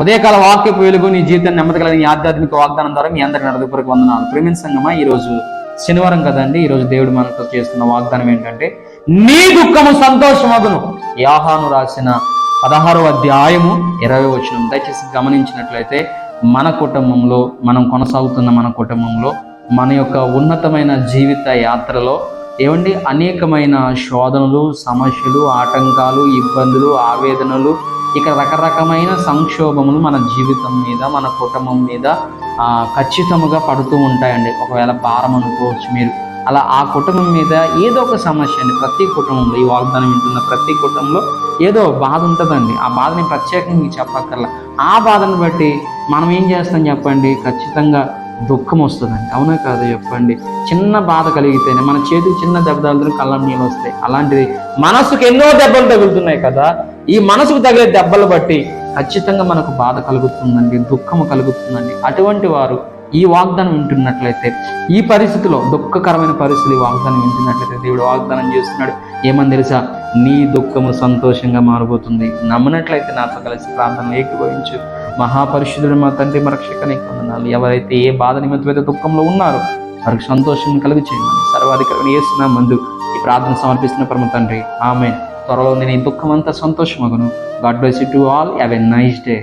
ఉదయకాల వాక్యపు వెలుగు నీ జీవితాన్ని నెమ్మది ఈ ఆధ్యాత్మిక వాగ్దానం ద్వారా మీ అందరికీ హృదయపూర్వక వందనాలు. ప్రేమిన్ సంగమా ఈరోజు శనివారం కదండి. ఈ రోజు దేవుడు మనతో చేస్తున్న వాగ్దానం ఏంటంటే నీ దుఃఖము సంతోషమగును. యాహాను రాసిన పదహారో అధ్యాయము ఇరవై వచ్చిన దయచేసి గమనించినట్లయితే మన కుటుంబంలో మనం కొనసాగుతున్న మన కుటుంబంలో మన యొక్క ఉన్నతమైన జీవిత యాత్రలో ఏమండి అనేకమైన శోధనలు సమస్యలు ఆటంకాలు ఇబ్బందులు ఆవేదనలు ఇక రకరకమైన సంక్షోభములు మన జీవితం మీద మన కుటుంబం మీద ఖచ్చితంగా ఖచ్చితముగా పడుతూ ఉంటాయండి. ఒకవేళ భారం అనుకోవచ్చు మీరు. అలా ఆ కుటుంబం మీద ఏదో ఒక సమస్య అండి. ప్రతి కుటుంబంలో ఈ వాగ్దానం వింటున్న ప్రతి కుటుంబంలో ఏదో బాధ ఉంటుందండి. ఆ బాధని ప్రత్యేకంగా మీకు చెప్పక్కర్లా. ఆ బాధను బట్టి మనం ఏం చేస్తాం చెప్పండి? ఖచ్చితంగా దుఃఖం వస్తుందండి. అవునా కాదు చెప్పండి? చిన్న బాధ కలిగితేనే మన చేతికి చిన్న దెబ్బ తగులుతున్న కళ్ళం నీళ్ళు వస్తాయి. అలాంటిది మనసుకు ఎన్నో దెబ్బలు తగులుతున్నాయి కదా. ఈ మనసుకు తగిలే దెబ్బలు బట్టి ఖచ్చితంగా మనకు బాధ కలుగుతుందండి దుఃఖము కలుగుతుందండి. అటువంటి వారు ఈ వాగ్దానం వింటున్నట్లయితే ఈ పరిస్థితిలో దుఃఖకరమైన పరిస్థితి వాగ్దానం వింటున్నట్లయితే దేవుడు వాగ్దానం చేస్తున్నాడు. ఏమని తెలుసా? నీ దుఃఖము సంతోషంగా మారబోతుంది. నమ్మినట్లయితే నాతో కలిసి ప్రార్థనలు ఏకీభవించు. మహాపరిశుద్ధుడు మా తండ్రి మా రక్షక నీకు వందనాలు. ఎవరైతే ఏ బాధ నిమిత్తమైతే దుఃఖంలో ఉన్నారో వారికి సంతోషం కలిగి చేయమని సర్వాధికారిని వేస్తున్న మందు ఈ ప్రార్థన సమర్పిస్తున్న పరమ తండ్రి. ఆమె త్వరలో నేను ఈ దుఃఖం అంతా సంతోషమగును God bless you to all have a nice day